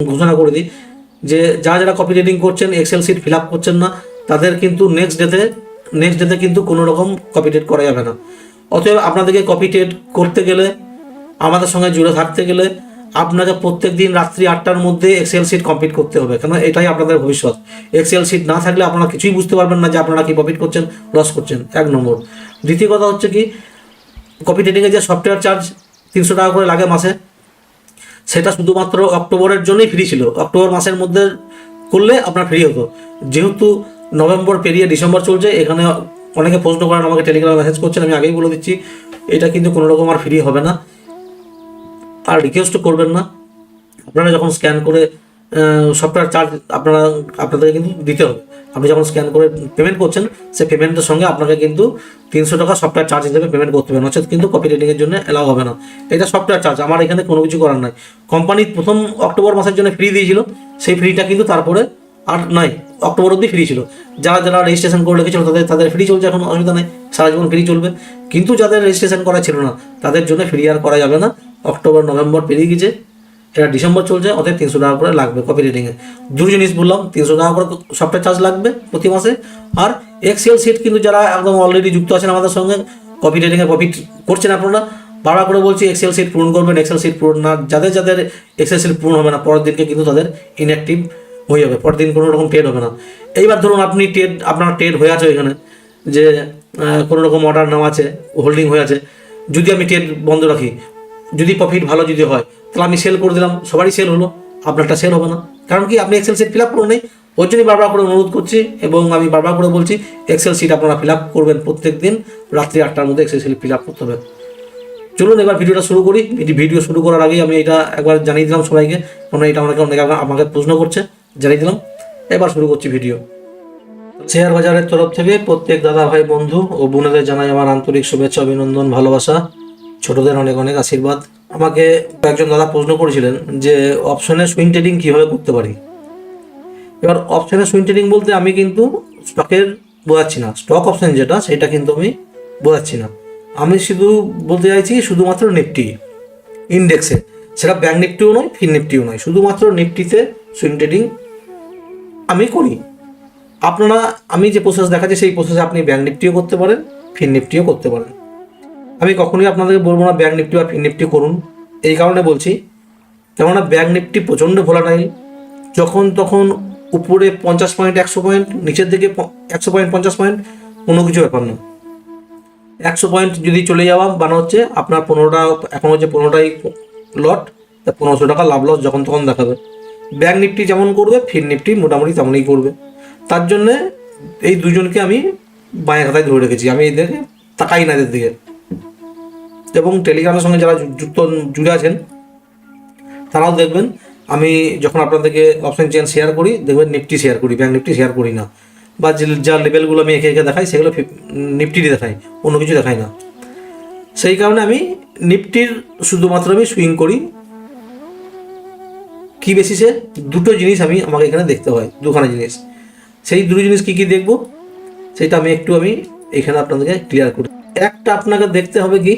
ঘোষণা করে দিই যে যারা যারা কপি রেডিং করছেন এক্সেল সিট ফিল আপ করছেন না, তাদের কিন্তু নেক্সট ডেতে নেক্সট ডেতে কিন্তু কোনো রকম কপি টেড করা যাবে না। অতএব আপনাদেরকে কপি টেড করতে গেলে, আমাদের সঙ্গে জুড়ে থাকতে গেলে, আপনাকে প্রত্যেক দিন রাত্রি আটটার মধ্যে এক্সেল সিট কমপ্লিট করতে হবে কেন এটাই আপনাদের ভবিষ্যৎ। এক্সেল সিট না থাকলে আপনারা কিছুই বুঝতে পারবেন না যে আপনারা কি প্রফিট করছেন লস করছেন, এক নম্বর। দ্বিতীয় কথা হচ্ছে কি কপি ট্রেডিংয়ে যে সফটওয়্যার চার্জ তিনশো টাকা করে লাগে মাসে সেটা শুধুমাত্র অক্টোবরের জন্যই ফ্রি ছিল। অক্টোবর মাসের মধ্যে করলে আপনার ফ্রি হতো। যেহেতু নভেম্বর পেরিয়ে ডিসেম্বর চলছে, এখানে অনেকে প্রশ্ন করেন, আমাকে টেলিগ্রামে মেসেজ করছেন, আমি আগেই বলে দিচ্ছি, এটা কিন্তু কোনো রকম আর ফ্রি হবে না। আর রিকোয়েস্ট করবেন না। আপনারা যখন স্ক্যান করে সফটওয়্যার চার্জ আপনারা, আপনাদেরকে কিন্তু দিতে হবে। আপনি যখন স্ক্যান করে পেমেন্ট করছেন, সেই পেমেন্টের সঙ্গে আপনাকে কিন্তু তিনশো টাকা সফটওয়্যার চার্জ হিসেবে পেমেন্ট করতে হবে। নচেত কিন্তু কপি রেটিংয়ের জন্য অ্যালাউ হবে না। এটা সফটওয়্যার চার্জ আমার এখানে কোনো কিছু করার নাই। কোম্পানি প্রথম অক্টোবর মাসের জন্য ফ্রি দিয়েছিল, সেই ফ্রিটা কিন্তু তারপরে আর নাই। অক্টোবর অবধি ফ্রি ছিল। যারা যারা রেজিস্ট্রেশন করে রেখেছিল, তাদের তাদের ফ্রি চলছে এখন, অসুবিধা নেই। সারা জীবন ফ্রি চলবে। কিন্তু যাদের রেজিস্ট্রেশন করা ছিল না, তাদের জন্য ফ্রি আর করা যাবে না। অক্টোবর নভেম্বর পেরিয়ে গেছে। এটা ডিসেম্বর চলছে, অতএব তিনশো টাকা করে লাগবে কপি রেটিংয়ে দুটো জিনিস বললাম, তিনশো টাকা করে সফটওয়্যার চার্জ লাগবে প্রতি মাসে। আর এক্সেল সিট কিন্তু যারা একদম অলরেডি যুক্ত আছেন আমাদের সঙ্গে কপি রেটিংয়ে কপি করছেন আপনারা, বারবার করে বলছি এক্সেল সিট পূরণ করবেন এক্সেল সিট পূরণ না, যাদের যাদের এক্সেল সিট পূরণ হবে না, পরের দিনকে কিন্তু তাদের ইনঅ্যাক্টিভ হয়ে যাবে, পরের দিন কোনো রকম টেড হবে না। এইবার ধরুন আপনি টেড আপনার টেড হয়ে আছে ওইখানে, যে কোনো রকম অর্ডার নেওয়া আছে হোল্ডিং হয়ে আছে, যদি আমি টেড বন্ধ রাখি, যদি প্রফিট ভালো যদি হয় তাহলে আমি সেল করে দিলাম, সবারই সেল হলো, আপনারটা সেল হবে না। কারণ কি, আপনি এক্সেল সিট ফিল আপ করে নেই ওই জন্যই বারবার করে অনুরোধ করছি এবং আমি বারবার করে বলছি এক্সেল সিট আপনারা ফিল আপ করবেন প্রত্যেক দিন, রাত্রি আটটার মধ্যে এক্সেল সিট ফিল আপ করতে হবে। চলুন এবার ভিডিওটা শুরু করি। এটি ভিডিও শুরু করার আগেই আমি এটা একবার জানিয়ে দিলাম সবাইকে কারণ এটা অনেকে অনেকে আমা- আমাকে প্রশ্ন করছে, জানিয়ে দিলাম। এবার শুরু করছি ভিডিও শেয়ার বাজারের তরফ থেকে প্রত্যেক দাদা ভাই, বন্ধু ও বোনেদের জানাই আমার আন্তরিক শুভেচ্ছা, অভিনন্দন, ভালোবাসা। ছোটদের অনেক অনেক আশীর্বাদ। আমাকে একজন দাদা প্রশ্ন করেছিলেন যে অপশনে সুইং ট্রেডিং কীভাবে করতে পারি? এবার অপশনে সুইং ট্রেডিং বলতে আমি কিন্তু স্টকের বোঝাচ্ছি না। স্টক অপশন যেটা, সেটা কিন্তু আমি বোঝাচ্ছি না। আমি শুধু বলতে চাইছি শুধুমাত্র নিফটি ইন্ডেক্সে সেটা ব্যাঙ্ক নিফটিও নয় ফিন নিফটিও নয়। শুধুমাত্র নিফটিতে সুইং ট্রেডিং আমি করি। আপনারা, আমি যে প্রসেস দেখাচ্ছি, সেই প্রসেসে আপনি ব্যাঙ্ক নিফটিও করতে পারেন ফিন নিফটিও করতে পারেন। আমি কখনোই আপনাদেরকে বলব না ব্যাঙ্ক নিফটি বা ফিন নিফটি করুন। এই কারণে বলছি, কেননা ব্যাঙ্ক নিফটি প্রচণ্ড ভোলাটাইল যখন তখন উপরে পঞ্চাশ পয়েন্ট একশো পয়েন্ট নিচের দিকে একশো পয়েন্ট পঞ্চাশ পয়েন্ট কোনো কিছু ব্যাপার না একশো পয়েন্ট যদি চলে যাওয়া বানা হচ্ছে আপনার পনেরোটা, এখন হচ্ছে পনেরোটাই লট তা পনেরোশো টাকা লাভ লস যখন তখন দেখাবে। ব্যাঙ্ক নিফটি যেমন করবে ফিন নিফটি মোটামুটি তেমনই করবে। তার জন্যে এই দুজনকে আমি বাঁয়া খাতায় ধরে রেখেছি। আমি এদেরকে তাকাই না এদের দিকে। এবং টেলিগ্রামের সঙ্গে যারা যুক্ত, জুড়ে আছেন, তারাও দেখবেন, আমি যখন আপনাদেরকে অপশন চেন শেয়ার করি, দেখবেন নিফটি শেয়ার করি ব্যাঙ্ক নিফটি শেয়ার করি না। বা যে লেভেলগুলো আমি একে একে দেখাই, সেগুলো নিফটিরই দেখাই, অন্য কিছু দেখাই না। সেই কারণে আমি নিফটির শুধুমাত্র আমি সুইং করি। কি বেসিসে দুটো জিনিস আমি আমাকে এখানে দেখতে হয়, দুখানা জিনিস। সেই দুটো জিনিস কি কি দেখব? সেটা আমি একটু আমি এখানে আপনাদেরকে ক্লিয়ার করি। একটা আপনাকে দেখতে হবে কি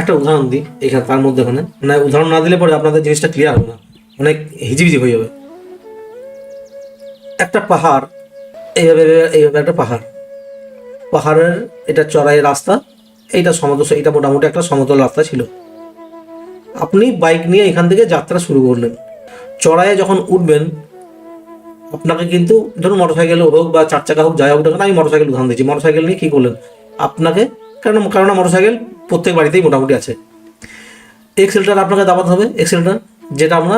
একটা উদাহরণ দিই, এখানে তার মধ্যে ওখানে। না উদাহরণ না দিলে পরে আপনাদের জিনিসটা ক্লিয়ার হবে না। অনেক হিজিবিজি হয়ে যাবে। একটা পাহাড়, এইভাবে এইভাবে একটা পাহাড়। পাহাড়ের এটা চড়াই রাস্তা, এইটা সমতল এটা মোটামুটি একটা সমতল রাস্তা ছিল। আপনি বাইক নিয়ে এখান থেকে যাত্রা শুরু করলেন। চড়াইয়ে যখন উঠবেন, আপনাকে কিন্তু ধরুন মোটরসাইকেল হোক বা চার চাকা হোক, যাই হোক আমি মোটরসাইকেল উদাহরণ দিচ্ছি মোটরসাইকেল নিয়ে কী করলেন? আপনাকে, কারণ কেননা মোটরসাইকেল প্রত্যেক বাড়িতেই মোটামুটি আছে। এক্সেলটার আপনাকে দাবাতে হবে এক্সেলটার যেটা আমরা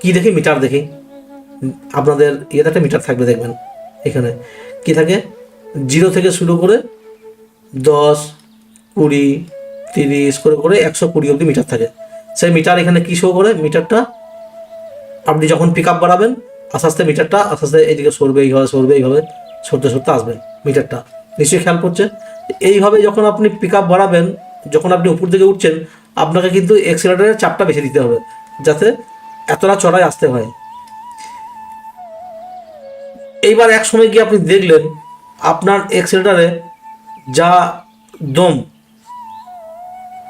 কী দেখি মিটার দেখি। আপনাদের ইয়েতে একটা মিটার থাকবে, দেখবেন, এখানে। কি থাকে? জিরো থেকে শুরু করে দশ, কুড়ি, তিরিশ করে করে একশো কুড়ি অবধি মিটার থাকে। সেই মিটার এখানে কী শো করে? মিটারটা আপনি যখন পিক আপ বাড়াবেন, আস্তে আস্তে মিটারটা আস্তে আস্তে এইদিকে সরবে, এইভাবে সরবে, এইভাবে সরতে সরতে আসবে মিটারটা নিশ্চয়ই খেয়াল করছে। এইভাবে যখন আপনি পিক আপ বাড়াবেন যখন আপনি উপর দিকে উঠছেন, আপনাকে কিন্তু এক্সেলেটারের চাপটা বেশি দিতে হবে, যাতে এতটা চড়াই আসতে হয়। এইবার এক সময় গিয়ে আপনি দেখলেন, আপনার এক্সেলেটারে যা দম,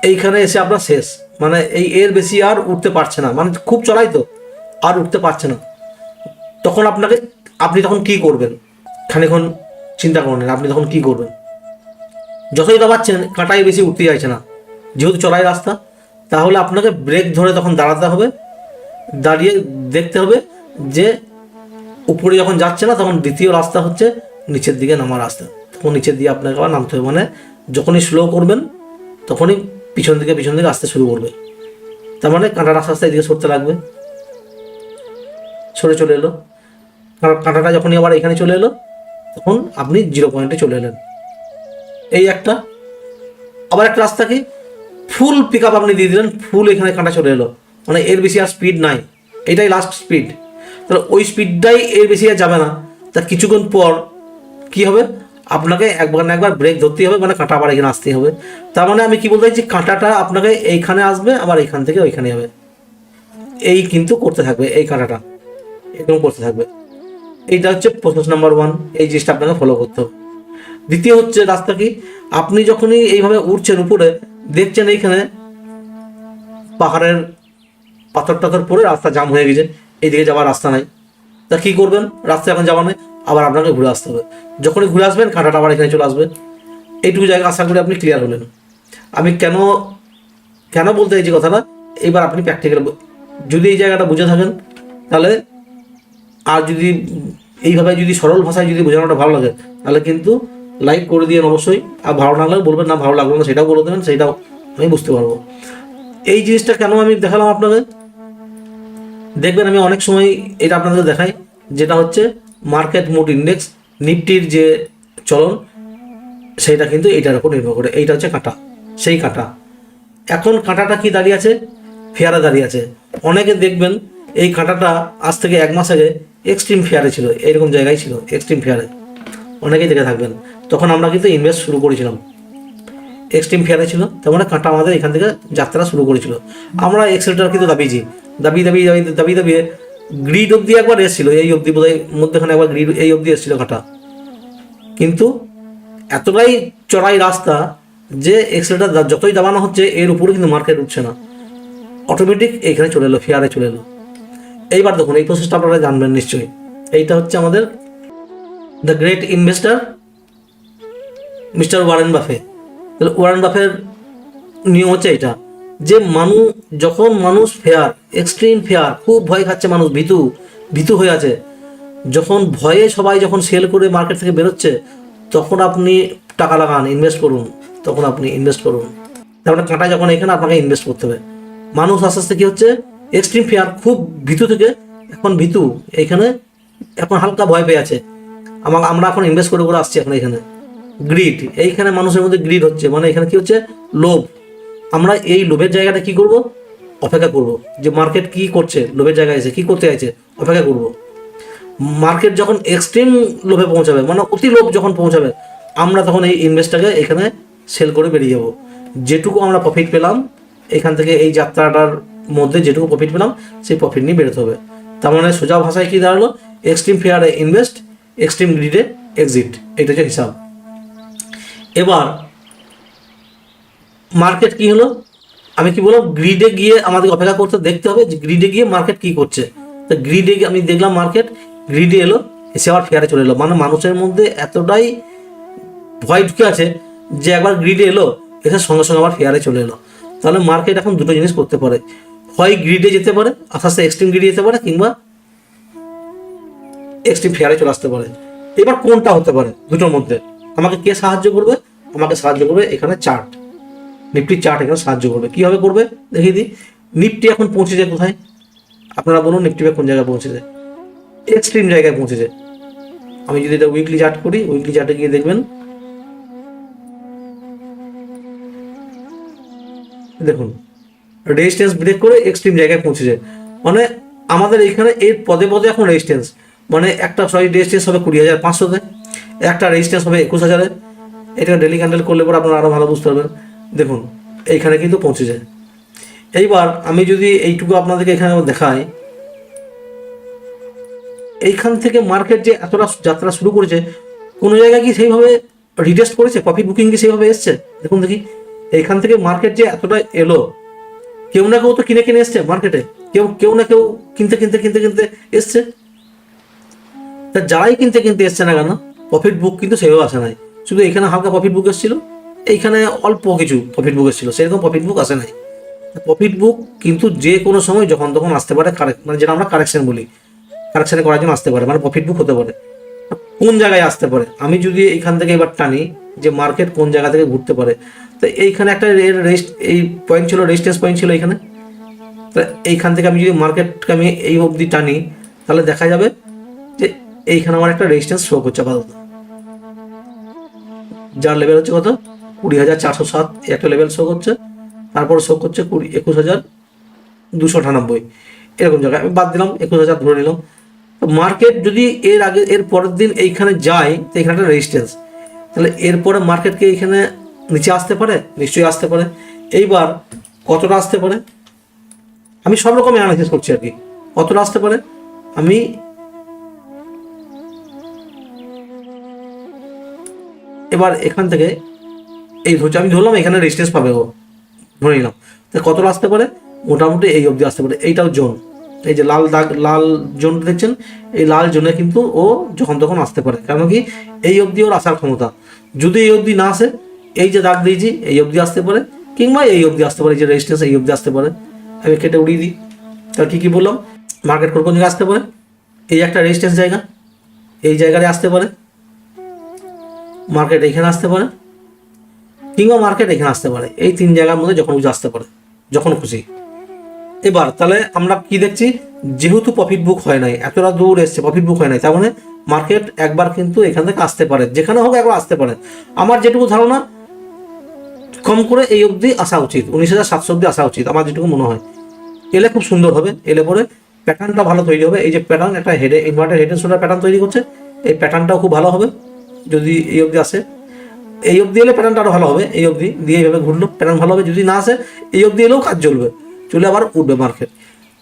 এইখানে এসে আপনার শেষ। মানে এই এর বেশি আর উঠতে পারছে না। মানে খুব চড়াই তো, আর উঠতে পারছে না। তখন আপনাকে, আপনি তখন কি করবেন? খানিক্ষণ চিন্তা করুন, আপনি তখন কি করবেন? যতই দাবাচ্ছেন কাঁটাই বেশি উঠতে চাইছে না। যেহেতু চলাই রাস্তা, তাহলে আপনাকে ব্রেক ধরে তখন দাঁড়াতে হবে। দাঁড়িয়ে দেখতে হবে যে, উপরে যখন যাচ্ছে না, তখন দ্বিতীয় রাস্তা হচ্ছে নিচের দিকে নামার রাস্তা। তখন নিচের দিকে আপনাকে আবার নামতে হবে। মানে যখনই স্লো করবেন, তখনই পিছন দিকে পিছন দিকে আসতে শুরু করবে। তার মানে কাঁটা রাস্তা আস্তে এদিকে সরতে লাগবে। সরে চলে এলো। কাঁটাটা যখনই আবার এখানে চলে এলো, তখন আপনি জিরো পয়েন্টে চলে এলেন। এই একটা। আবার একটা রাস্তা কি? ফুল পিক আপ আপনি দিয়ে দিলেন, ফুল এখানে কাঁটা চলে এলো। মানে এর বেশি আর স্পিড নাই। এটাই লাস্ট স্পিড তাহলে ওই স্পিডটাই এর বেশি আর যাবে না। তা কিছুক্ষণ পর কি হবে? আপনাকে একবার না একবার ব্রেক ধরতেই হবে মানে কাঁটা আবার এখানে আসতেই হবে। তার মানে আমি কি বলতে চাইছি, কাঁটাটা আপনাকে এইখানে আসবে, আবার এইখান থেকে ওইখানে হবে এই কিন্তু করতে থাকবে, এই কাঁটাটা। এরকম করতে থাকবে। এইটা হচ্ছে প্রসেস নাম্বার ওয়ান এই জিনিসটা আপনাকে ফলো করতে হবে। দ্বিতীয় হচ্ছে রাস্তা কি? আপনি যখনই এইভাবে উঠছেন উপরে, দেখছেন এইখানে পাহাড়ের পাথর টাথর পরে রাস্তা জাম হয়ে গেছে, এইদিকে যাওয়ার রাস্তা নাই। তা কি করবেন? রাস্তা এখন যাওয়া নেই, আবার আপনাকে ঘুরে আসতে হবে। যখনই ঘুরে আসবেন, কাঁটাটা আবার এখানে চলে আসবে। এইটুকু জায়গা আশা করি আপনি ক্লিয়ার হলেন। আমি কেন কেন বলতে চাইছি কথাটা? এইবার আপনি প্র্যাকটিক্যাল যদি এই জায়গাটা বুঝে থাকেন, তাহলে আর যদি এইভাবে যদি সরল ভাষায় যদি বোঝানোটা ভালো লাগে, তাহলে কিন্তু লাইক করে দিয়ে অবশ্যই। আর ভালো না লাগলে বলবেন, না ভালো লাগল না সেটাও বলে দেবেন সেটাও আমি বুঝতে পারব। এই জিনিসটা কেন আমি দেখালাম আপনাদের? দেখবেন আমি অনেক সময় এটা আপনাদের দেখাই, যেটা হচ্ছে মার্কেট মুড ইন্ডেক্স, নিফটির যে চলন সেইটা কিন্তু এইটার উপর নির্ভর করে। এইটা হচ্ছে কাঁটা, সেই কাঁটা। এখন কাঁটাটা কি দাঁড়িয়ে আছে? ফেয়ারে দাঁড়িয়ে আছে। অনেকে দেখবেন এই কাঁটাটা আজ থেকে এক মাস আগে এক্সট্রিম ফেয়ারে ছিল এইরকম জায়গায় ছিল এক্সট্রিম ফেয়ারে। অনেকেই দেখে থাকবেন। তখন আমরা কিন্তু ইনভেস্ট শুরু করেছিলাম। এক্সট্রিম ফেয়ারে ছিল, তার মানে কাঁটা আমাদের এখান থেকে যাত্রা শুরু করেছিল। আমরা এক্সেলটার কিন্তু দাবিয়েছি। দাবি দাবি দাবি দাবি দাবিয়ে গ্রিড অব্দি একবার এসেছিল। এই অবধি বোধহয় মধ্যখানে একবার গ্রিড এই অবধি এসেছিল কাঁটা। কিন্তু এতটাই চড়াই রাস্তা যে এক্সেলটা যতই দাবানো হচ্ছে, এর উপরে কিন্তু মার্কেট উঠছে না। অটোমেটিক এইখানে চলে এলো ফেয়ারে চলে এলো। এইবার দেখুন, এই প্রসেসটা আপনারা জানবেন নিশ্চয়ই। এইটা হচ্ছে আমাদের the great investor mister Warren Buffett তাহলে ওয়ারেন বাফের নিয়ম হচ্ছে এটা, যে মানুষ যখন মানুষ ফেয়ার এক্সট্রিম ফেয়ার, খুব ভয় খাচ্ছে মানুষ, ভীতু ভীতু হয়ে আছে, যখন ভয়ে সবাই যখন সেল করে মার্কেট থেকে বেরোচ্ছে, তখন আপনি টাকা লাগান ইনভেস্ট করুন, তখন আপনি ইনভেস্ট করুন। তারপরে কাঁটা যখন এখানে আপনাকে ইনভেস্ট করতে হবে। মানুষ আস্তে আস্তে কী হচ্ছে এক্সট্রিম ফেয়ার, খুব ভীতু থেকে এখন ভীতু, এখানে এখন হালকা ভয় পেয়ে আছে। আমার, আমরা এখন ইনভেস্ট করে করে আসছি এখন এখানে। গ্রিড এইখানে মানুষের মধ্যে গ্রিড হচ্ছে। মানে এখানে কি হচ্ছে? লোভ। আমরা এই লোভের জায়গাটা কি করব? অপেক্ষা করব। যে মার্কেট কি করছে? লোভের জায়গায় এসে কি করতে চাইছে? অপেক্ষা করব। মার্কেট যখন এক্সট্রিম লোভে পৌঁছাবে মানে অতি লোভ যখন পৌঁছাবে, আমরা তখন এই ইনভেস্টটাকে এখানে সেল করে বেরিয়ে যাব। যেটুকু আমরা প্রফিট পেলাম, এখান থেকে এই যাত্রাটার মধ্যে যেটুকু প্রফিট পেলাম, সেই প্রফিট নিয়ে বেরোতে হবে। তার মানে সোজা ভাষায় কি দাঁড়াল? এক্সট্রিম ফেয়ারে ইনভেস্ট এক্সট্রিম গ্রিডে এক্সিট এটা হচ্ছে হিসাব। এবার মার্কেট কি হলো? আমি কি বললাম? গ্রিডে গিয়ে আমাদের অপেক্ষা করতে, দেখতে হবে যে গ্রিডে গিয়ে মার্কেট কি করছে। তো গ্রিডে গিয়ে আমি দেখলাম মার্কেট গ্রিডে এলো, এসে আবার ফেয়ারে চলে এলো। মানে মানুষের মধ্যে এতটাই ভয় ঢুকে আছে যে একবার গ্রিডে এলো, এসে সঙ্গে সঙ্গে আবার ফেয়ারে চলে এলো। তাহলে মার্কেট এখন দুটো জিনিস করতে পারে। হয় গ্রিডে যেতে পারে, আস্তে আস্তে এক্সট্রিম গ্রিডে যেতে পারে, কিংবা এক্সট্রিম ফেয়ারে চলে আসতে পারে। এবার কোনটা হতে পারে? দুটোর মধ্যে। আমাকে কে সাহায্য করবে? আমাকে সাহায্য করবে এখানে চার্ট। নিফটি চার্ট এখানে সাহায্য করবে। কীভাবে করবে? দেখিয়ে দিই। নিফটি এখন পৌঁছেছে কোথায়? আপনারা বলুন নিফটি কোন জায়গায় পৌঁছেছে। এক্সট্রিম জায়গায় পৌঁছেছে। আমি যদি এটা উইকলি চার্ট করি উইকলি চার্টে গিয়ে দেখবেন। দেখুন রেজিস্ট্যান্স ব্রেক করে এক্সট্রিম জায়গায় পৌঁছেছে। মানে আমাদের এখানে এর পদে পদে এখন রেজিস্ট্যান্স মানে একটা সরি রেজিস্ট্যান্স হবে কুড়ি হাজার, পাঁচশোতে। একটা রেজিস্ট্যান্স হবে একুশ হাজারে। এটা ডেলি ক্যান্ডেল করলে পরে আপনারা আরও ভালো বুঝতে পারবেন। দেখুন, এইখানে কিন্তু পৌঁছে যায় এইবার আমি যদি এইটুকু আপনাদেরকে এখানে দেখাই, এইখান থেকে মার্কেট যে এতটা যাত্রা শুরু করেছে, কোনো জায়গায় কি সেইভাবে রিটেস্ট করেছে? প্রফিট বুকিং কি সেইভাবে এসছে? দেখুন দেখি। এইখান থেকে মার্কেট যে এতটা এলো, কেউ না কেউ তো কিনে কিনে এসছে মার্কেটে কেউ কেউ না কেউ কিনতে কিনতে কিনতে কিনতে এসছে। তা যারাই কিনতে কিনতে এসছে না কেন প্রফিট বুক কিন্তু সেভাবে আসে নাই। শুধু এখানে হালকা প্রফিট বুক এসেছিল, এইখানে অল্প কিছু প্রফিট বুক এসেছিল, সেরকম প্রফিট বুক আসে নাই। প্রফিট বুক কিন্তু যে কোনো সময় যখন তখন আসতে পারে কারেক্ট মানে যেটা আমরা কারেকশন বলি কারেকশানে করার জন্য আসতে পারে মানে প্রফিট বুক হতে পারে। কোন জায়গায় আসতে পারে? আমি যদি এইখান থেকে এবার টানি যে মার্কেট কোন জায়গা থেকে ঘুরতে পারে, তো এইখানে একটা রেস্ট এই পয়েন্ট ছিল রেজিস্ট্যান্স পয়েন্ট ছিল এখানে। তা এইখান থেকে আমি যদি মার্কেটকে আমি এই অবধি টানি, তাহলে দেখা যাবে যে এইখানে আমার একটা রেজিস্ট্যান্স শো করছে আপাতত। যার লেভেল হচ্ছে কত? কুড়ি হাজার চারশো সাত একটা লেভেল শো করছে তারপর শো করছে কুড়ি, একুশ হাজার দুশো আটানব্বই। এরকম জায়গায় আমি বাদ দিলাম, একুশ হাজার ধরে নিলাম। মার্কেট যদি এর আগে, এর পরের দিন এইখানে যায়, তো এখানে একটা রেজিস্ট্যান্স তাহলে এরপরে মার্কেটকে এইখানে নিচে আসতে পারে? নিশ্চয়ই আসতে পারে। এইবার কতটা আসতে পারে? আমি সব রকম অ্যানালাইসিস করছি আর কি। কতটা আসতে পারে? আমি এবার এখান থেকে এই ধরছি, আমি ধরলাম এখানে রেজিস্ট্যান্স পাবে ও। ধরে নিলাম। তো কতটা আসতে পারে? মোটামুটি এই অবধি আসতে পারে। এইটাও জোন এই যে লাল দাগ, লাল জোন দেখছেন? এই লাল জোনে কিন্তু ও যখন তখন আসতে পারে। কারণ কি? এই অবধি ওর আসার ক্ষমতা। যদি এই অবধি না আসে, এই যে দাগ দিয়েছি, এই অবধি আসতে পারে। কিংবা এই অবধি আসতে পারে যে রেজিস্ট্যান্স এই অবধি আসতে পারে। আমি কেটে উড়িয়ে দিই। তাহলে কী কী বললাম? মার্কেট কোন কোন জায়গায় আসতে পারে? এই একটা রেজিস্ট্যান্স জায়গা। এই জায়গায় আসতে পারে। মার্কেট এখানে আসতে পারে, কিংবা মার্কেট এখানে আসতে পারে। এই তিন জায়গার মধ্যে যখন খুশি আসতে পারে, যখন খুশি। এবার তাহলে আমরা কি দেখছি? যেহেতু প্রফিট বুক হয় নাই, এতটা দূর এসছে প্রফিট বুক হয় নাই, তার মানে মার্কেট একবার কিন্তু এখান থেকে আসতে পারে। যেখানে হোক একবার আসতে পারে। আমার যেটুকু ধারণা, কম করে এই অবধি আসা উচিত। উনিশ হাজার সাতশো অবধি আসা উচিত, আমার যেটুকু মনে হয়। এলে খুব সুন্দর হবে, এলে পরে প্যাটার্নটা ভালো তৈরি হবে। এই যে প্যাটার্ন একটা হেডে ইনভার্টার হেড শোল্ডার প্যাটার্ন তৈরি করছে, এই প্যাটার্নটাও খুব ভালো হবে। যদি এই অবধি আসে, এই অবধি এলে প্যাটার্নটা আরও ভালো হবে, এই অবধি দিয়ে এইভাবে ঘুরলো প্যাটার্ন ভালো হবে, যদি না আসে, এই অবধি এলেও কাজ চলবে, চলে আবার উঠবে মার্কেট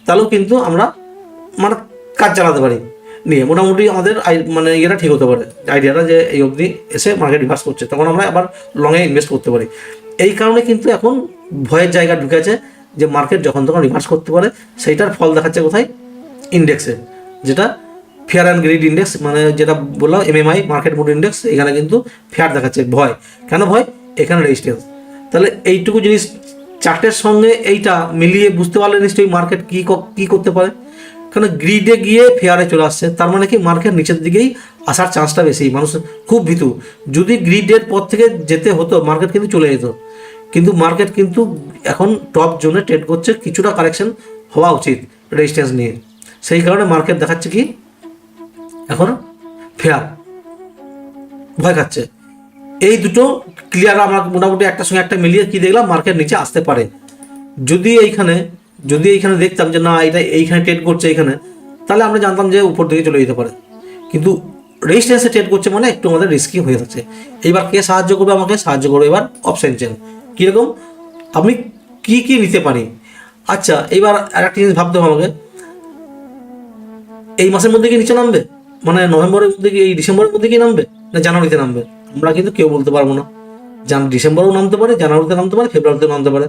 তাহলেও কিন্তু আমরা মানে কাজ চালাতে পারি। নিয়ে মোটামুটি আমাদের মানে ইয়েটা ঠিক হতে পারে আইডিয়াটা যে এই অবধি এসে মার্কেট রিভার্স করছে, তখন আমরা আবার লংয়ে ইনভেস্ট করতে পারি। এই কারণে কিন্তু এখন ভয়ের জায়গা ঢুকেছে যে মার্কেট যখন তখন রিভার্স করতে পারে, সেইটার ফল দেখাচ্ছে কোথায়? ইন্ডেক্সে যেটা ফেয়ার অ্যান্ড গ্রিড ইন্ডেক্স মানে যেটা বললাম এমএমআই মার্কেট মুড ইন্ডেক্স এখানে কিন্তু ফেয়ার দেখাচ্ছে, ভয়। কেন ভয়? এখানে রেজিস্ট্যান্স তাহলে এইটুকু জিনিস চার্টের সঙ্গে এইটা মিলিয়ে বুঝতে পারলে নিশ্চয়ই মার্কেট কী ক- করতে পারে। কারণ গ্রিডে গিয়ে ফেয়ারে চলে আসছে, তার মানে কি মার্কেট নিচের দিকেই আসার চান্সটা বেশি। মানুষ খুব ভীতু। যদি গ্রিডের পর থেকে যেতে হতো মার্কেট কিন্তু চলে যেত। কিন্তু মার্কেট কিন্তু এখন টপ জোনে ট্রেড করছে, কিছুটা কারেকশন হওয়া উচিত রেজিস্ট্যান্স নিয়ে। সেই কারণে মার্কেট দেখাচ্ছে কি এখন? ফেয়ার ভয় খাচ্ছে। এই দুটো ক্লিয়ার আমরা মোটামুটি একটা সঙ্গে একটা মিলিয়ে কি দেখলাম? মার্কেট নিচে আসতে পারে। যদি এইখানে যদি এইখানে দেখতাম যে না, এটা এইখানে ট্রেড করছে এইখানে, তাহলে আমরা জানতাম যে উপর দিকে চলে যেতে পারে। কিন্তু রেজিস্ট্যান্সে ট্রেড করছে মানে একটু আমাদের রিস্কি হয়ে যাচ্ছে। এইবার কে সাহায্য করবে? আমাকে সাহায্য করবে এবার অপশন চেন কীরকম? আমি কি কি নিতে পারি? আচ্ছা এইবার আর একটা জিনিস ভাবতে হবে আমাকে। এই মাসের মধ্যে কি নিচে নামবে? মানে নভেম্বরের মধ্যে কি এই ডিসেম্বরের মধ্যে কি নামবে? না জানুয়ারিতে নামবে? আমরা কিন্তু কেউ বলতে পারব না। জান ডিসেম্বরেও নামতে পারে, জানুয়ারিতে নামতে পারে ফেব্রুয়ারিতে নামতে পারে।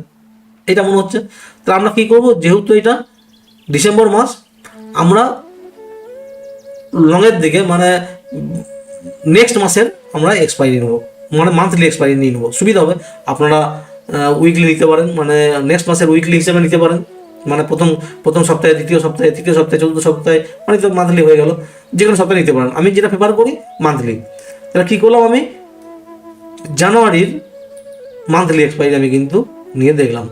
এটা মনে হচ্ছে। তাহলে আমরা কি করব? যেহেতু এটা ডিসেম্বর মাস, আমরা লংয়ের দিকে মানে নেক্সট মাসের আমরা এক্সপায়ারি নেব। মানে মান্থলি এক্সপায়ারি নিয়ে নেব। সুবিধা হবে। আপনারা উইকলি নিতে পারেন। মানে নেক্সট মাসের উইকলি হিসেবে নিতে পারেন। মানে প্রথম প্রথম সপ্তাহে, দ্বিতীয় সপ্তাহে, তৃতীয় সপ্তাহে, চতুর্থ সপ্তাহে মানে তো মান্থলি হয়ে গেল। যে কোনো সপ্তাহে নিতে পারেন। আমি যেটা প্রেফার করি মান্থলি তাহলে কী করলাম আমি? জানুয়ারির মান্থলি এক্সপায়ারি আমি কিন্তু নিয়ে দেখলাম।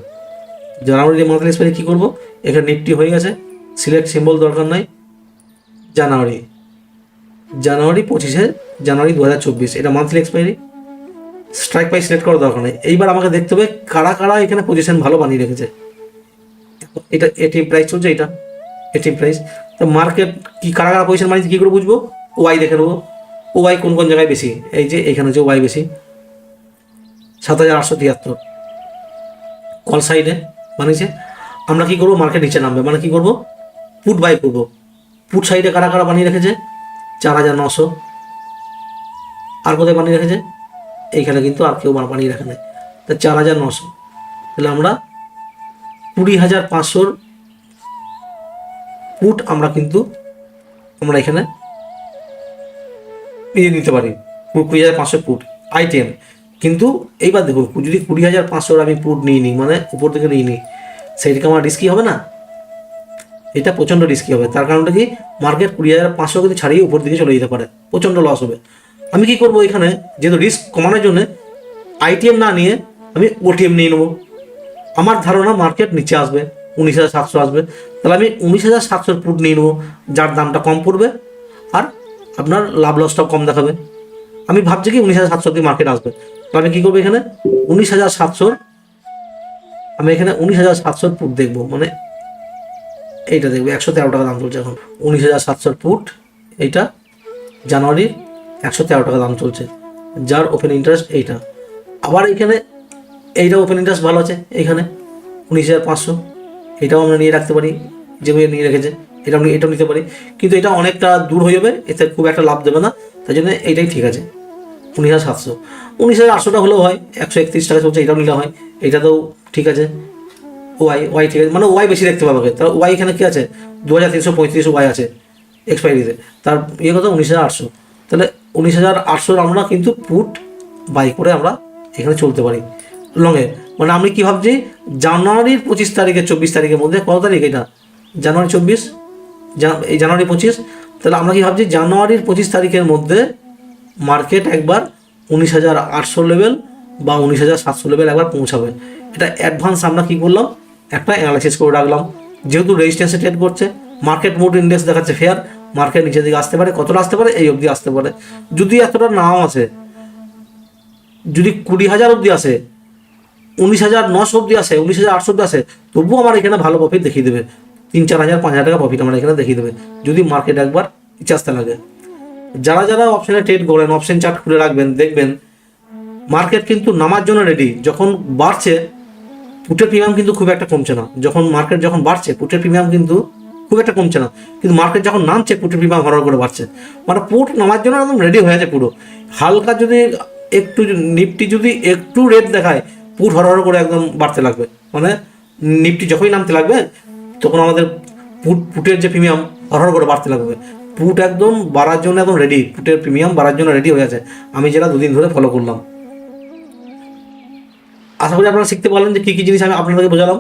জানুয়ারির মান্থলি এক্সপায়ারি কী করব? এখানে নিফটি হয়ে গেছে। সিলেক্ট সিম্বল দরকার নাই। জানুয়ারি। জানুয়ারি পঁচিশে জানুয়ারি দু হাজার চব্বিশ। এটা মান্থলি এক্সপায়ারি স্ট্রাইক পাই সিলেক্ট করার দরকার নেই। এইবার আমাকে দেখতে হবে কারা কারা এখানে পজিশন ভালো বানিয়ে রেখেছে। এটা এটি প্রাইস চলছে এটা এটি প্রাইস তো মার্কেট কি, কারা কারা পজিশন বানিয়েছে, কী করে বুঝব? ওয়াই দেখে নেব। ওয়াই কোন কোন জায়গায় বেশি? এই যে এখানে হচ্ছে ওয়াই বেশি। সাত হাজার আটশো তিয়াত্তর। কল সাইডে বানিয়েছে। আমরা কি করব? মার্কেট নিচে নামবে। মানে কি করব? পুট বাই করব। পুট সাইডে কারা কারা বানিয়ে রেখেছে? চার হাজার নশো। আর কোথায় বানিয়ে রেখেছে? এইখানে কিন্তু আর কেউ বানিয়ে রাখে নাই। তা চার হাজার নশো। তাহলে আমরা কুড়ি হাজার পাঁচশোর পুট আমরা কিন্তু আমরা এখানে নিয়ে নিতে পারি। কুড়ি হাজার পাঁচশো ফুট আইটেম কিন্তু এইবার দেখুন, যদি কুড়ি হাজার পাঁচশোর আমি ফুট নিয়ে নিই মানে উপর থেকে নিয়ে নিই সেইটাকে আমার রিস্কি হবে না? এটা প্রচণ্ড রিস্কি হবে। তার কারণটা কি? মার্কেট কুড়ি হাজার পাঁচশো কিন্তু ছাড়িয়ে উপর দিকে চলে যেতে পারে। প্রচণ্ড লস হবে। আমি কি করব এখানে? যেহেতু রিস্ক কমানোর জন্য আইটিএম না নিয়ে আমি ওটিএম নিয়ে নেব। আমার ধারণা মার্কেট নিচে আসবে, উনিশ হাজার সাতশো আসবে। তাহলে আমি উনিশ হাজার সাতশোর পুট নিয়ে নেব, যার দামটা কম পড়বে আর আপনার লাভ লসটাও কম দেখাবে। আমি ভাবছি কি উনিশ হাজার সাতশো মার্কেট আসবে। তো আমি কী করব এখানে? উনিশ হাজার সাতশোর, আমি এখানে উনিশ হাজার সাতশোর পুট দেখব মানে এইটা দেখব, একশো তেরো টাকা দাম চলছে এখন। উনিশ হাজার সাতশোর পুট এইটা জানুয়ারির একশো তেরো টাকা দাম চলছে, যার ওপেন ইন্টারেস্ট এইটা। আবার এখানে এইটা ওপেন ইন্টারেস্ট ভালো আছে, এইখানে উনিশ হাজার পাঁচশো। এটাও আমরা নিয়ে রাখতে পারি যেগুলো নিয়ে রেখেছে এটা আমি এটাও নিতে পারি। কিন্তু এটা অনেকটা দূর হয়ে যাবে, এতে খুব একটা লাভ দেবে না তাই জন্য এইটাই ঠিক আছে, উনিশ হাজার সাতশো। উনিশ হাজার আটশোটা হলেও হয়, একশো একত্রিশ টাকা চলছে, এটাও নিলে হয় এইটাতেও ঠিক আছে। ওয়াই ওয়াই ঠিক আছে মানে ওয়াই বেশি দেখতে পাবে তাহলে ওয়াই এখানে কী আছে? দু হাজার তিনশো পঁয়ত্রিশ ওয়াই আছে এক্সপায়ারিতে তার ইয়ে কথা উনিশ হাজার আটশো। তাহলে উনিশ হাজার আটশোর আমরা কিন্তু পুট বাই করে আমরা এখানে চলতে পারি। লংয়ে মানে আমি কি ভাবছি, জানুয়ারির পঁচিশ তারিখে, চব্বিশ তারিখের মধ্যে, কত তারিখ এটা? জানুয়ারি চব্বিশ? এই জানুয়ারি পঁচিশ? তাহলে আমরা কি ভাবছি, জানুয়ারির পঁচিশ তারিখের মধ্যে মার্কেট একবার উনিশ হাজার আটশো লেভেল বা উনিশ হাজার সাতশো লেভেল একবার পৌঁছাবে। এটা অ্যাডভান্স আমরা কি করলাম? একটা অ্যানালাইসিস করে রাখলাম। যেহেতু রেজিস্ট্যান্সে ট্রেড করছে মার্কেট মোড ইন্ডেক্স দেখাচ্ছে ফেয়ার মার্কেট নিচের দিকে আসতে পারে, কতটা আসতে পারে, এই অবধি আসতে পারে। যদি এতটা নাও আসে, যদি কুড়ি হাজার অবধি আসে উনিশ হাজার নশো অবধি আসে উনিশ হাজার আটশো অবধি আসে তবুও আমার এখানে ভালো প্রফিট দেখিয়ে দেবে। তিন, চার হাজার, পাঁচ হাজার টাকা প্রফিট আমার এখানে দেখিয়ে দেবে, যদি মার্কেট একবার নিচে আসতে লাগে। যারা যারা অপশানে ট্রেড করেন অপশন চার্ট খুলে রাখবেন, দেখবেন মার্কেট কিন্তু নামার জন্য রেডি যখন বাড়ছে পুটের প্রিমিয়াম কিন্তু খুব একটা কমছে না। যখন মার্কেট যখন বাড়ছে পুটের প্রিমিয়াম কিন্তু খুব একটা কমছে না। কিন্তু মার্কেট যখন নামছে পুটের প্রিমিয়াম হরর করে বাড়ছে। মানে পুট নামার জন্য একদম রেডি হয়ে আছে পুরো। হালকা যদি একটু নিফটি যদি একটু রেট দেখায় পুট হরহর করে একদম বাড়তে লাগবে। মানে নিফটি যখনই নামতে লাগবে, তখন আমাদের পুট, পুটের যে প্রিমিয়াম হরহর করে বাড়তে লাগবে। পুট একদম বাড়ার জন্য একদম রেডি পুটের প্রিমিয়াম বাড়ার জন্য রেডি হয়ে আছে। আমি যেটা দুদিন ধরে ফলো করলাম। আশা করি আপনারা শিখতে পারলেন যে কী কী জিনিস আমি আপনাদেরকে বোঝালাম।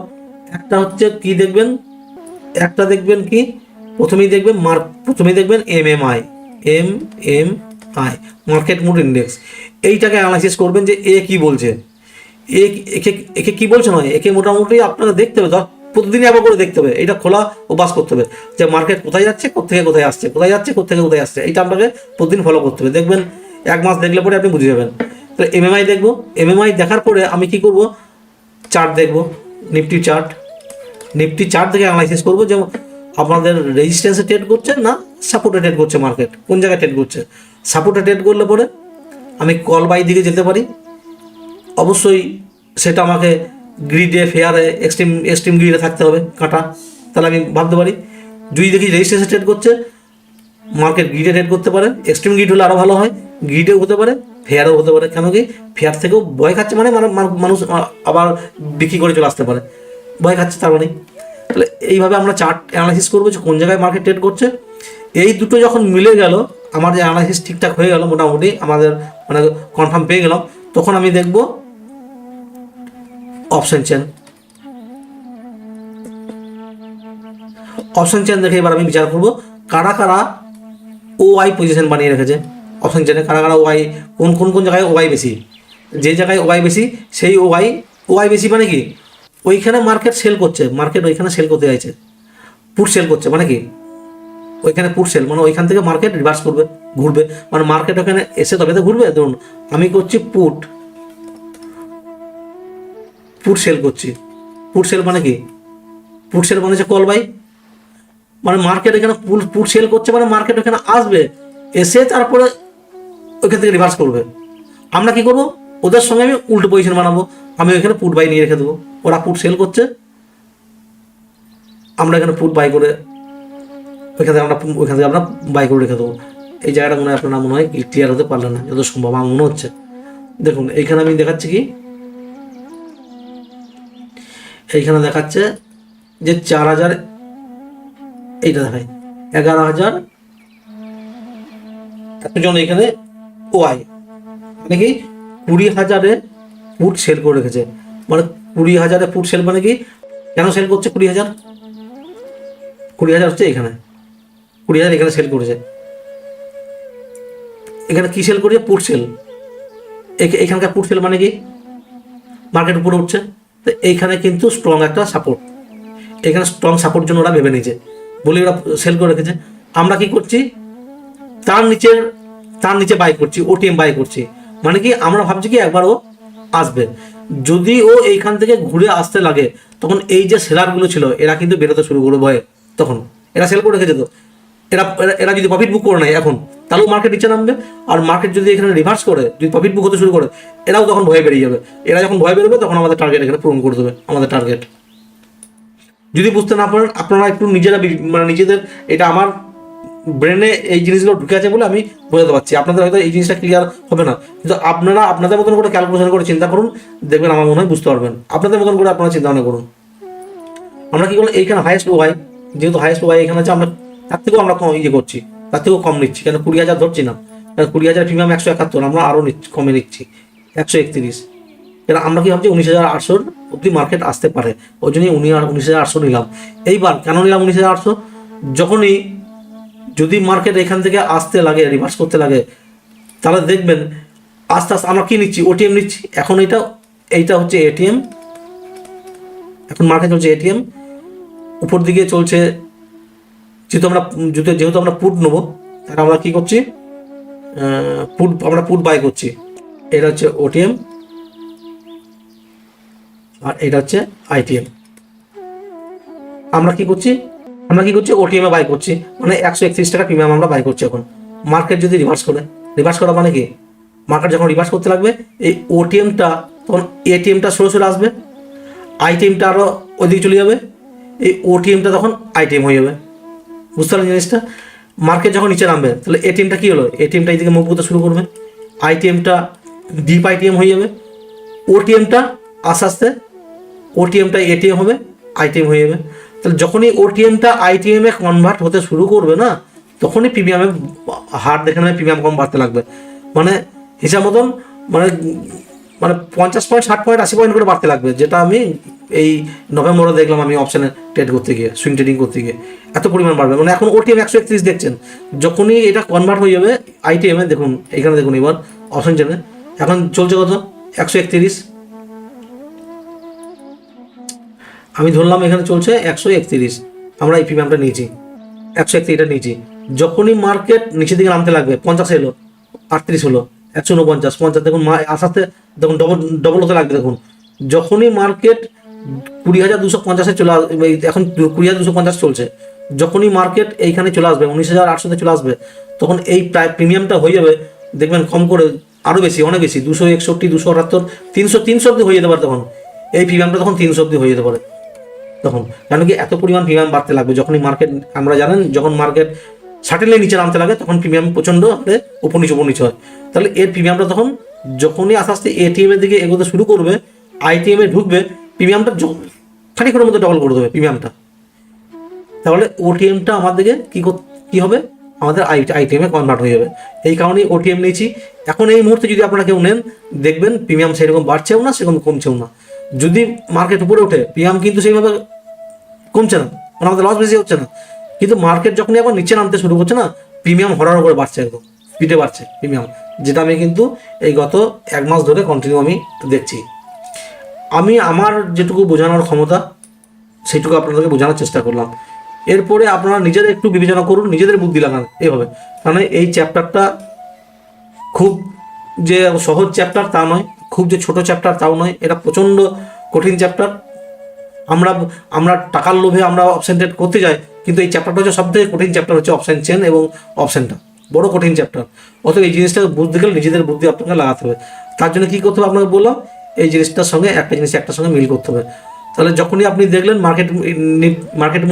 একটা হচ্ছে কি দেখবেন? একটা দেখবেন কি? প্রথমেই দেখবেন মার্ক, প্রথমেই দেখবেন M M I M M I market mood index এইটাকে অ্যানালাইসিস করবেন যে এ কি বলছে। একে একে কি বলছে নয় একে মোটামুটি আপনাকে দেখতে হবে। প্রতিদিনই আবার করে দেখতে হবে। এটা খোলা বাস করতে হবে। যে মার্কেট কোথায় যাচ্ছে কোথেকে কোথায় আসছে, কোথায় যাচ্ছে কোথেকে কোথায় আসছে এটা আপনাকে প্রতিদিন ফলো করতে হবে। দেখবেন, এক মাস দেখলে পরে আপনি বুঝে যাবেন। তো এমএমআই দেখব। এমএমআই দেখার পরে আমি কি করব? চার্ট দেখব নিফটি চার্ট নিফটি চার্ট থেকে অ্যানালাইসিস করব যে আপনাদের রেজিস্ট্যান্সে ট্রেড করছে না সাপোর্টে ট্রেড করছে মার্কেট কোন জায়গায় ট্রেড করছে? সাপোর্টে ট্রেড করলে পরে আমি কল বাই দিকে যেতে পারি। অবশ্যই সেটা আমাকে গ্রিডে ফেয়ারে এক্সট্রিম এক্সট্রিম গ্রিডে থাকতে হবে, কাঁটা। তাহলে আমি ভাবতে পারি, যদি দেখি রেজিস্ট্রেশন ট্রেড করছে মার্কেট গ্রিডে ট্রেড করতে পারে এক্সট্রিম গ্রিড হলে আরও ভালো হয় গ্রিডেও হতে পারে ফেয়ারও হতে পারে। কেন কি? ফেয়ার থেকেও ভয় খাচ্ছে মানে মানে মানুষ আবার বিক্রি করে চলে আসতে পারে। ভয় খাচ্ছে তার মানে তাহলে এইভাবে আমরা চার্ট অ্যানালাইসিস করব যে কোন জায়গায় মার্কেট ট্রেড করছে। এই দুটো যখন মিলে গেল, আমার যে অ্যানালাইসিস ঠিকঠাক হয়ে গেল, মোটামুটি আমাদের মানে কনফার্ম পেয়ে গেলাম, তখন আমি দেখব অপশন চেন অপশন চেন দেখে এবার আমি বিচার করব, কারা কারা ও ওয়াই পজিশন বানিয়ে রেখেছে। অপশন চেনে কারা কারা ওয়াই কোন কোন কোন জায়গায় ওয়াই বেশি? যে জায়গায় ওয়াই বেশি, সেই ওয়াই ওয়াই বেশি মানে কি? ওইখানে মার্কেট সেল করছে মার্কেট ওইখানে সেল করতে চাইছে। পুট সেল করছে মানে কি? ওইখানে পুট সেল মানে ওইখান থেকে মার্কেট রিভার্স করবে, ঘুরবে। মানে মার্কেট ওখানে এসে তবে তো ঘুরবে, ধরুন, আমি করছি পুট পুট সেল করছি। পুট সেল মানে কি? পুট সেল মানে হচ্ছে কল বাই? মানে মার্কেট এখানে পুট সেল করছে মানে মার্কেট ওখানে আসবে, এসে তারপরে ওইখান থেকে রিভার্স করবে। আমরা কি করব? ওদের সঙ্গে আমি উল্টো পজিশন বানাবো। আমি ওইখানে পুট বাই নিয়ে রেখে দেবো। ওরা পুট সেল করছে। আমরা এখানে পুট বাই করে ওইখান থেকে আমরা ওইখান থেকে আমরা বাই করে রেখে দেবো। এই জায়গাটা মনে হয় আপনারা মনে হয় ক্লিয়ার হতে পারলেন না, যত সম্ভব আমার মনে হচ্ছে। দেখুন, এইখানে আমি দেখাচ্ছি কি? এইখানে দেখাচ্ছে যে চার হাজার, এইটা দেখায় এগারো হাজার এতজন এখানে ওয়াই মানে কি কুড়ি হাজারে ফুট সেল করে রেখেছে। মানে কুড়ি হাজারে ফুট সেল মানে কি কেন সেল করছে কুড়ি হাজার? কুড়ি হাজার হচ্ছে এখানে, কুড়ি হাজার এখানে সেল করেছে। এখানে কি সেল করেছে? Put sell. এখানকার পুট সেল মানে কি? মার্কেট উপরে উঠছে। তো এইখানে কিন্তু স্ট্রং একটা সাপোর্ট এখানে স্ট্রং সাপোর্ট জন্য ওরা ভেবে নিয়েছে। বলে ওরা সেল করে রেখেছে। আমরা কি করছি? তার নিচের, তার নিচে বাই করছি ওটিএম বাই করছি। মানে কি আমরা ভাবছি কি একবার ও আসবে। যদি ও এইখান থেকে ঘুরে আসতে লাগে, তখন এই যে সেলারগুলো ছিল, এরা কিন্তু বেরোতে শুরু করবে ভয়ে। তখন এরা সেল করে রেখেছে তো। এরা, এরা- যদি প্রফিট বুক করে নেয় এখন তাহলেও মার্কেট নিচে নামবে। আর মার্কেট যদি এখানে রিভার্স করে, যদি প্রফিট বুক হতে শুরু করে, এরাও তখন ভয়ে বেরিয়ে যাবে। এরা যখন ভয় বেরোবে, তখন আমাদের টার্গেট এখানে পূরণ করে দেবে, আমাদের টার্গেট যদি বুঝতে না পারেন, আপনারা একটু নিজেরা মানে নিজেদের, এটা আমার ব্রেনে এই জিনিসগুলো ঢুকে আছে বলে আমি বোঝাতে পারছি। আপনাদের হয়তো এই জিনিসটা ক্লিয়ার হবে না। কিন্তু আপনারা, আপনাদের মতন করে ক্যালকুলেশন করে চিন্তা করুন, দেখবেন আমার মনে হয় বুঝতে পারবেন। আপনাদের মতন করে আপনারা চিন্তা ভাবনা করুন। আমরা কি করলাম? এইখানে হাইয়েস্ট ওয়াই যেহেতু হাইয়েস্ট ওয়াই এখানে আছে, আমরা তার থেকেও আমরা কম ইয়ে করছি। তার থেকেও কম নিচ্ছি। কেন কুড়ি হাজার ধরছি না। কারণ কুড়ি হাজার প্রিমিয়াম একশো একাত্তর, আমরা আরও নিচ্ছি, কমে নিচ্ছি। একশো একত্রিশ। এরা আমরা কি ভাবছি উনিশ হাজার আটশোর অব্দি মার্কেট আসতে পারে? ওই জন্যই উনি উনিশ হাজার আটশো নিলাম। এইবার কেন নিলাম উনিশ হাজার আটশো? যখনই যদি মার্কেট এখান থেকে আসতে লাগে রিভার্স করতে লাগে, তাহলে দেখবেন আস্তে আস্তে আমরা কী নিচ্ছি? ওটিএম নিচ্ছি। এখন এটা এইটা হচ্ছে এটিএম এখন মার্কেট চলছে এটিএম উপর দিকে চলছে যেহেতু আমরা যেহেতু আমরা পুট নেব, তাহলে আমরা কি করছি? পুট আমরা পুট বাই করছি। এটা হচ্ছে ওটিএম আর এটা হচ্ছে আইটিএম আমরা কি করছি? আমরা কি করছি? ওটিএম বাই করছি। মানে একশো একত্রিশ টাকা প্রিমিয়াম আমরা বাই করছি এখন। মার্কেট যদি রিভার্স করে রিভার্স করা মানে কি? মার্কেট যখন রিভার্স করতে লাগবে, এই ওটিএমটা তখন এটিএমটা সরে সরে আসবে। আইটিএমটা আরও ওইদিকে চলে যাবে। এই ওটিএমটা তখন আইটিএম হয়ে যাবে। বুঝতে জিনিসটা মার্কেট যখন নিচে নামবে তাহলে এটিএমটা কী হলো এটিএমটা এইদিকে মুভ করতে শুরু করবে আইটিএমটা ডিপ আইটিএম হয়ে যাবে ওটিএমটা আস্তে আস্তে ওটিএমটা এটিএম হবে আইটিএম হয়ে যাবে তাহলে যখনই ওটিএমটা আইটিএমে কনভার্ট হতে শুরু করবে না তখনই প্রিমিয়ামে হার দেখে নেবে প্রিমিয়াম কম বাড়তে লাগবে মানে হিসাব মতন মানে মানে পঞ্চাশ পয়েন্ট ষাট পয়েন্ট আশি পয়েন্ট করে বাড়তে লাগবে, যেটা আমি এই নভেম্বরে দেখলাম আমি অপশানে ট্রেড করতে গিয়ে সুইং ট্রেডিং করতে গিয়ে, এত পরিমাণ বাড়বে। মানে এখন ওটিএম একশো একত্রিশ দেখছেন, যখনই এটা কনভার্ট হয়ে যাবে আইটিএমে দেখুন, এখানে দেখুন এবার অপশন চেনে এখন চলছে কত? একশো একত্রিশ। আমি ধরলাম এখানে চলছে একশো একত্রিশ, আমরা এই প্রিমিয়ামটা নিয়েছি, একশো একত্রিশটা নিয়েছি। যখনই মার্কেট নিচের দিকে নামতে লাগবে, পঞ্চাশ এলো, আটত্রিশ হলো একশো উনপঞ্চাশ পঞ্চাশ, দেখুন, মা আস্তে দেখুন ডবল ডবল হতে লাগবে, দেখুন। যখনই মার্কেট কুড়ি হাজার দুশো পঞ্চাশে চলে আসবে এখন কুড়ি হাজার দুশো পঞ্চাশ চলছে, যখনই মার্কেট এইখানে চলে আসবে, উনিশ হাজার আটশোতে চলে আসবে, তখন এই প্রায় প্রিমিয়ামটা হয়ে যাবে, দেখবেন, কম করে আরও বেশি, অনেক বেশি, দুশো একষট্টি, দুশো আটাত্তর, তিনশো তিনশো অব্দি হয়ে যেতে পারে তখন। এই প্রিমিয়ামটা তখন তিনশো অব্দি হয়ে যেতে পারে। তখন কারণ কি, এত পরিমাণ প্রিমিয়াম বাড়তে লাগবে, যখনই মার্কেট আমরা জানেন, যখন মার্কেট সার্টেনলি নিচে নামতে লাগে, তখন প্রিমিয়াম প্রচণ্ড হারে উপর নিচে উপর নিচে হয়। তাহলে এর প্রিমিয়ামটা তখন যখনই আস্তে আস্তে এটিএম এর দিকে এগোতে শুরু করবে আইটিএম ঢুকবে প্রিমিয়ামটা খানিকের মধ্যে ডবল করে দেবে প্রিমিয়ামটা তাহলে ওটিএমটা আমাদেরকে কি কি হবে? আমাদের আই আইটিএমে কনভার্ট হয়ে যাবে। এই কারণেই ওটিএম নিয়েছি। এখন এই মুহূর্তে যদি আপনারা কেউ নেন, দেখবেন প্রিমিয়াম সেরকম বাড়ছেও না, সেরকম কমছেও না। যদি মার্কেট উপরে ওঠে প্রিমিয়াম কিন্তু সেইভাবে কমছে না। মানে আমাদের লস বেশি হচ্ছে না। কিন্তু মার্কেট যখনই এখন নিচে নামতে শুরু করছে না প্রিমিয়াম হরার উপরে বাড়ছে একদম স্পিডে বাড়ছে প্রিমিয়াম যেটা আমি কিন্তু এই গত এক মাস ধরে কন্টিনিউ আমি দেখছি। আমি আমার যেটুকু বোঝানোর ক্ষমতা সেটুকু আপনাদেরকে বোঝানোর চেষ্টা করলাম। এরপরে আপনারা নিজেদের একটু বিবেচনা করুন, নিজেদের বুদ্ধি লাগান, এইভাবে। কারণ এই চ্যাপ্টারটা খুব যে সহজ চ্যাপ্টার তা নয়, খুব যে ছোট চ্যাপ্টার তাও নয়, এটা প্রচণ্ড কঠিন চ্যাপ্টার আমরা আমরা টাকার লোভে আমরা অপশন ট্রেড করতে যাই, কিন্তু এই চ্যাপ্টারটা হচ্ছে সব থেকে কঠিন চ্যাপ্টার হচ্ছে অপশান চেন এবং অপশানটা বড় কঠিন চ্যাপ্টার অথবা এই জিনিসটা বুঝতে গেলে নিজেদের বুদ্ধি আপনাকে লাগাতে হবে। তার জন্য কী করতে হবে আপনাকে বললাম? এই জিনিসটার সঙ্গে একটা জিনিস, একটার সঙ্গে মিল করতে হবে। তাহলে যখনই আপনি দেখলেন মার্কেট মার্কেট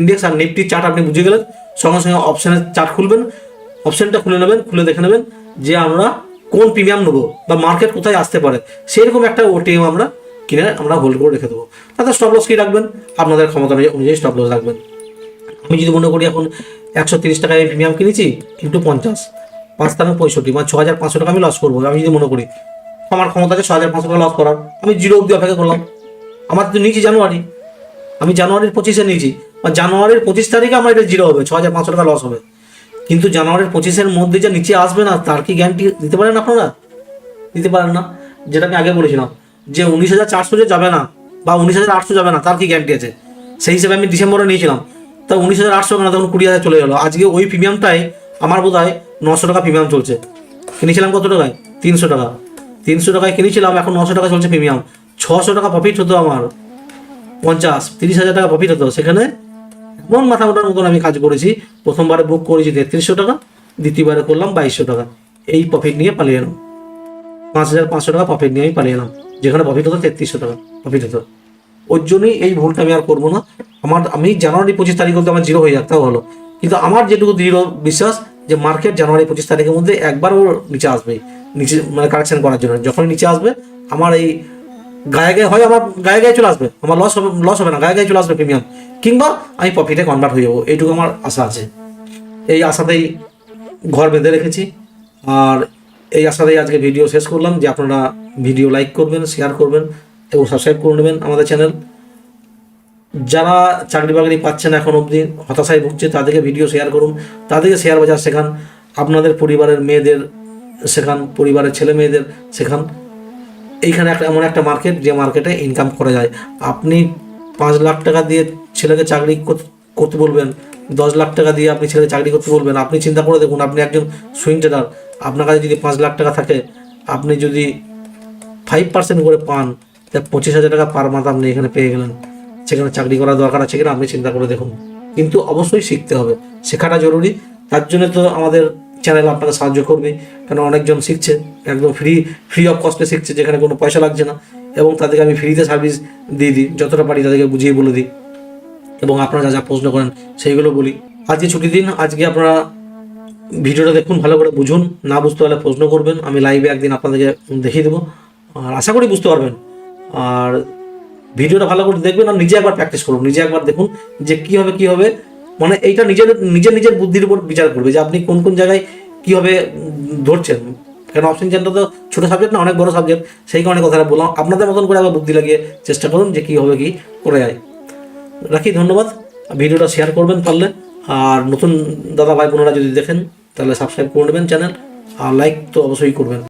ইন্ডেক্স আর নিফটি চার্ট আপনি বুঝে গেলেন, সঙ্গে সঙ্গে অপশানের চার্ট খুলবেন। অপশানটা খুলে নেবেন, খুলে দেখে নেবেন যে আমরা কোন প্রিমিয়াম নেব বা মার্কেট কোথায় আসতে পারে। সেরকম একটা ওটিএম আমরা কিনে আমরা হোল্ড করে রেখে দেবো। তাতে স্টপ লস কি রাখবেন? আপনাদের ক্ষমতা অনুযায়ী- স্টপ লস রাখবেন। আমি যদি মনে করি এখন একশো তিরিশ টাকায় প্রিমিয়াম কিনেছি ইন্টু পঞ্চাশ। পাঁচ টাকা পঁয়ষট্টি মানে ছ হাজার পাঁচশো টাকা আমি লস করব। আমি যদি মনে করি আমার ক্ষমতা আছে ছ হাজার পাঁচশো টাকা লস করার, আমি জিরো অব্দি অপেক্ষা করলাম। আমার তো নিয়েছি জানুয়ারি। আমি জানুয়ারির পঁচিশে নিয়েছি। বা জানুয়ারির পঁচিশ তারিখে আমার এটা জিরো হবে ছ হাজার পাঁচশো টাকা লস হবে। কিন্তু জানুয়ারির পঁচিশের মধ্যে যে নিচে আসবে না, তার কি গ্যারান্টি দিতে পারেন আপনারা? দিতে পারেন না? যেটা আমি আগে বলেছিলাম। যে উনিশ হাজার চারশো যে যাবে না, বা উনিশ হাজার আটশো যাবে না, তার কি গ্যারান্টি আছে সেই হিসেবে আমি ডিসেম্বরে নিয়েছিলাম। তা উনিশ হাজার আটশো না তখন কুড়ি হাজার চলে গেলো আজকে ওই প্রিমিয়ামটাই আমার বোধ হয় নশো টাকা প্রিমিয়াম চলছে। কিনেছিলাম কত টাকায়? তিনশো টাকা। তিনশো টাকায় কিনেছিলাম, এখন নশো টাকা চলছে প্রিমিয়াম ছশো টাকা প্রফিট হতো আমার। পঞ্চাশ, তিরিশ হাজার টাকা প্রফিট হতো। সেখানে এমন মাথা মোটার মতন আমি কাজ করেছি। প্রথমবারে বুক করেছি তেত্রিশশো টাকা, দ্বিতীয়বারে করলাম বাইশশো টাকা। এই প্রফিট নিয়ে পালিয়ে এলাম। পাঁচ হাজার পাঁচশো টাকা প্রফিট নিয়ে আমি পালিয়ে এলাম। যেখানে প্রফিট হতো তেত্রিশশো টাকা প্রফিট হতো। ওর জন্যই এই ভুলটা আমি আর করব না। আমার, আমি জানুয়ারি পঁচিশ তারিখ অব্দি আমার জিরো হয়ে যাক হলো কিন্তু আমার যেটুকু দৃঢ় বিশ্বাস যে মার্কেট জানুয়ারি পঁচিশ তারিখের মধ্যে একবার ওর নিচে আসবে, নিচে মানে কারেকশন করার জন্য। যখনই নিচে আসবে, আমার এই গায়ে গায়ে হয় আমার গায়ে গায়ে চলে আসবে। আমার লস হবে লস হবে না, গায়ে গায়ে চলে আসবে প্রিমিয়াম কিংবা আমি প্রফিটে কনভার্ট হয়ে যাব, এইটুকু আমার আশা আছে। এই আশাতেই ঘর বেঁধে রেখেছি। আর এই আশাতেই আজকে ভিডিও শেষ করলাম। যে আপনারা ভিডিও লাইক করবেন শেয়ার করবেন এবং সাবস্ক্রাইব করে নেবেন আমাদের চ্যানেল যারা চাকরি বাকরি পাচ্ছে না এখন অবধি, হতাশায় ভুগছে, তাদেরকে ভিডিও শেয়ার করুন। তাদেরকে শেয়ার বাজার শেখান। আপনাদের পরিবারের মেয়েদের শেখান, পরিবারের ছেলে মেয়েদের শেখান। এইখানে একটা এমন একটা মার্কেট যে মার্কেটে ইনকাম করা যায়। আপনি পাঁচ লাখ টাকা দিয়ে ছেলেকে চাকরি করতে বলবেন দশ লাখ টাকা দিয়ে আপনি ছেলেকে চাকরি করতে বলবেন, আপনি চিন্তা করে দেখুন, আপনি একজন সুইং ট্রেডার আপনার কাছে যদি পাঁচ লাখ টাকা থাকে, আপনি যদি ফাইভ পার্সেন্ট করে পান তা পঁচিশ হাজার টাকা পার মান্থ আপনি এখানে পেয়ে গেলেন। সেখানে চাকরি করার দরকার আছে কিনা আপনি চিন্তা করে দেখুন। কিন্তু অবশ্যই শিখতে হবে। শেখাটা জরুরি। তার জন্য তো আমাদের চ্যানেল আপনাকে সাহায্য করবে। কারণ অনেকজন শিখছে, একদম ফ্রি ফ্রি অফ কস্টে শিখছে, যেখানে কোনো পয়সা লাগছে না। এবং তাদেরকে আমি ফ্রিতে সার্ভিস দিয়ে দিই, যতটা পারি তাদেরকে বুঝিয়ে বলে দিই। এবং আপনারা যা যা প্রশ্ন করেন সেইগুলো বলি। আজকে ছুটির দিন, আজকে আপনারা ভিডিওটা দেখুন, ভালো করে বুঝুন, না বুঝতে পারলে প্রশ্ন করবেন, আমি লাইভে একদিন আপনাদেরকে দেখিয়ে দেবো। আর আশা করি বুঝতে পারবেন। আর ভিডিওটা ভালো করে দেখবেন আর নিজে একবার প্র্যাকটিস করুন, নিজে একবার দেখুন যে কি হবে কি হবে। মানে এইটা নিজের নিজের নিজের বুদ্ধির উপর বিচার করবে যে আপনি কোন কোন জায়গায় কীভাবে ধরছেন। কারণ অপশন চেনটা তো ছোটো সাবজেক্ট না, অনেক বড় সাবজেক্ট সেই কারণে কথাটা বললাম। আপনাদের মতন করে আবার বুদ্ধি লাগিয়ে চেষ্টা করুন যে কী হবে, কি করে যায়। রাখি, ধন্যবাদ। ভিডিওটা শেয়ার করবেন পারলে। আর নতুন দাদা ভাই বোনেরা যদি দেখেন, তাহলে সাবস্ক্রাইব করে নেবেন চ্যানেল আর লাইক তো অবশ্যই করবেন।